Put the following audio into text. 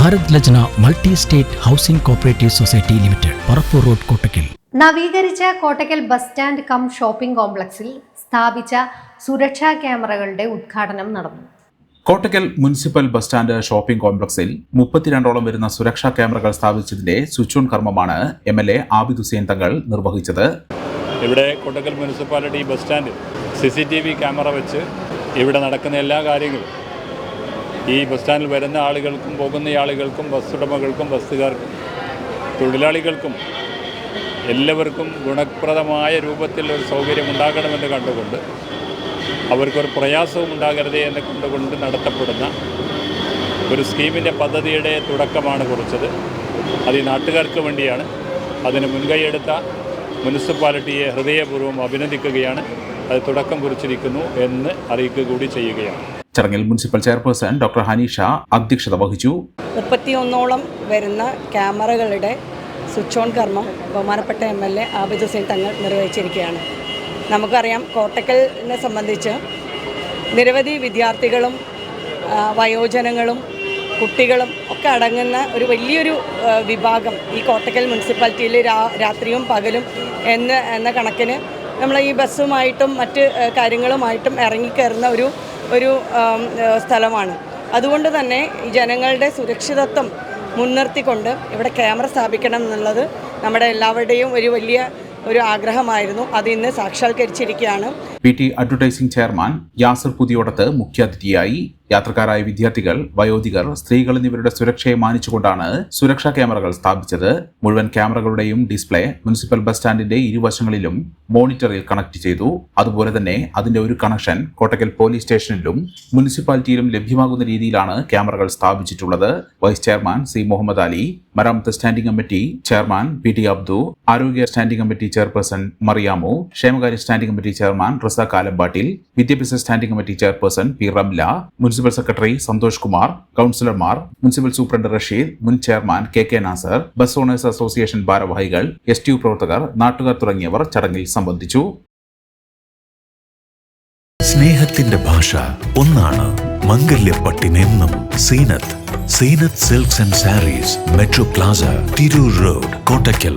Bharat Lajna multi state housing cooperative society limited Parappur road Kottakkal. നവീകരിച്ച Kottakkal bus stand cum shopping കോംപ്ലക്സിൽ സ്ഥാപിച്ച സുരക്ഷാ ക്യാമറകളുടെ ഉദ്ഘാടനം നടന്നു. Kottakkal municipal bus stand shopping കോംപ്ലക്സിൽ മുപ്പത്തിരണ്ടോളം വരുന്ന സുരക്ഷാ ക്യാമറകൾ സ്ഥാപിച്ചതിന്റെ സ്വിച്ച് ഓൺ കർമ്മമാണ് M L A Abid Hussain Thangal നിർവഹിച്ചത്. ഇവിടെ കോട്ടക്കൽ മുനിസിപ്പാലിറ്റി ബസ് സ്റ്റാൻഡിൽ C C T V camera വെച്ച് ഇവിടെ നടക്കുന്ന എല്ലാ കാര്യങ്ങളും ഈ ബസ് സ്റ്റാൻഡിൽ വരുന്ന ആളുകൾക്കും പോകുന്ന ആളുകൾക്കും ബസ് ഉടമകൾക്കും ബസ്സുകാർക്കും തൊഴിലാളികൾക്കും എല്ലാവർക്കും ഗുണപ്രദമായ രൂപത്തിൽ ഒരു സൗകര്യം ഉണ്ടാകണമെന്ന് കണ്ടുകൊണ്ട് അവർക്കൊരു പ്രയാസവും ഉണ്ടാകരുതേ എന്ന് കണ്ടുകൊണ്ട് നടത്തപ്പെടുന്ന ഒരു സ്കീമിന്റെ പദ്ധതിയുടെ തുടക്കമാണ് കുറിച്ചത്. അത് ഈ നാട്ടുകാർക്ക് വേണ്ടിയാണ്. അതിന് മുൻകൈയെടുത്ത മുനിസിപ്പാലിറ്റിയെ ഹൃദയപൂർവം അഭിനന്ദിക്കുകയാണ്. അത് തുടക്കം കുറിച്ചിരിക്കുന്നു എന്ന് അറിയിക്കുക കൂടി ചെയ്യുകയാണ്. ചടങ്ങിൽ മുനിസിപ്പൽ ചെയർപേഴ്സൺ ഡോക്ടർ ഹനീഷ അധ്യക്ഷത വഹിച്ചു. മുപ്പത്തിയൊന്നോളം വരുന്ന ക്യാമറകളുടെ സ്വിച്ച് ഓൺ കർമ്മം ബഹുമാനപ്പെട്ട M L A Abid Hussain Thangal നിർവഹിച്ചിരിക്കുകയാണ്. നമുക്കറിയാം കോട്ടക്കലിനെ സംബന്ധിച്ച് നിരവധി വിദ്യാർത്ഥികളും വയോജനങ്ങളും കുട്ടികളും ഒക്കെ അടങ്ങുന്ന ഒരു വലിയൊരു വിഭാഗം ഈ കോട്ടക്കൽ മുനിസിപ്പാലിറ്റിയിൽ രാത്രിയും പകലും എന്ന് എന്ന കണക്കിന് നമ്മൾ ഈ ബസ്സുമായിട്ടും മറ്റ് കാര്യങ്ങളുമായിട്ടും ഇറങ്ങിക്കയറുന്ന ഒരു ഒരു സ്ഥലമാണ്. അതുകൊണ്ട് തന്നെ ജനങ്ങളുടെ സുരക്ഷിതത്വം മുൻനിർത്തിക്കൊണ്ട് ഇവിടെ ക്യാമറ സ്ഥാപിക്കണം എന്നുള്ളത് നമ്മുടെ എല്ലാവരുടെയും ഒരു വലിയ ഒരു ആഗ്രഹമായിരുന്നു. അത് ഇന്ന് സാക്ഷാത്കരിച്ചിരിക്കുകയാണ്. P T advertising chairman Yasar Puthiyodath മുഖ്യാതിഥിയായി. യാത്രക്കാരായ വിദ്യാർത്ഥികൾ വയോധികർ സ്ത്രീകൾ എന്നിവരുടെ സുരക്ഷയെ മാനിച്ചുകൊണ്ടാണ് സുരക്ഷാ ക്യാമറകൾ സ്ഥാപിച്ചത്. മുഴുവൻ ക്യാമറകളുടെയും ഡിസ്പ്ലേ മുനിസിപ്പൽ ബസ് സ്റ്റാൻഡിന്റെ ഇരുവശങ്ങളിലും മോണിറ്ററിൽ കണക്ട് ചെയ്തു. അതുപോലെ തന്നെ അതിന്റെ ഒരു കണക്ഷൻ കോട്ടക്കൽ പോലീസ് സ്റ്റേഷനിലും മുനിസിപ്പാലിറ്റിയിലും ലഭ്യമാകുന്ന രീതിയിലാണ് ക്യാമറകൾ സ്ഥാപിച്ചിട്ടുള്ളത്. Vice chairman C Muhammad Ali മരാമത്ത് standing committee chairman P T Abdu ആരോഗ്യ സ്റ്റാൻഡിംഗ് കമ്മിറ്റി ചെയർപേഴ്സൺ മറിയാമു ക്ഷേമകാര്യ standing committee chairman Razak Kalambattil വിദ്യാഭ്യാസ standing committee chairperson P Ramla municipal secretary Santhosh Kumar കൌൺസിലർമാർ municipal superintendent Rasheed മുൻ chairman K K Nasar bus owners association ഭാരവാഹികൾ S T U പ്രവർത്തകർ നാട്ടുകാർ തുടങ്ങിയവർ ചടങ്ങിൽ സംബന്ധിച്ചു. സ്നേഹത്തിന്റെ ഭാഷ ഒന്നാണ് മംഗല്യപ്പട്ടിനെന്നും Zeenath. Zeenath silks and saris metro plaza Tirur road Kottakkal.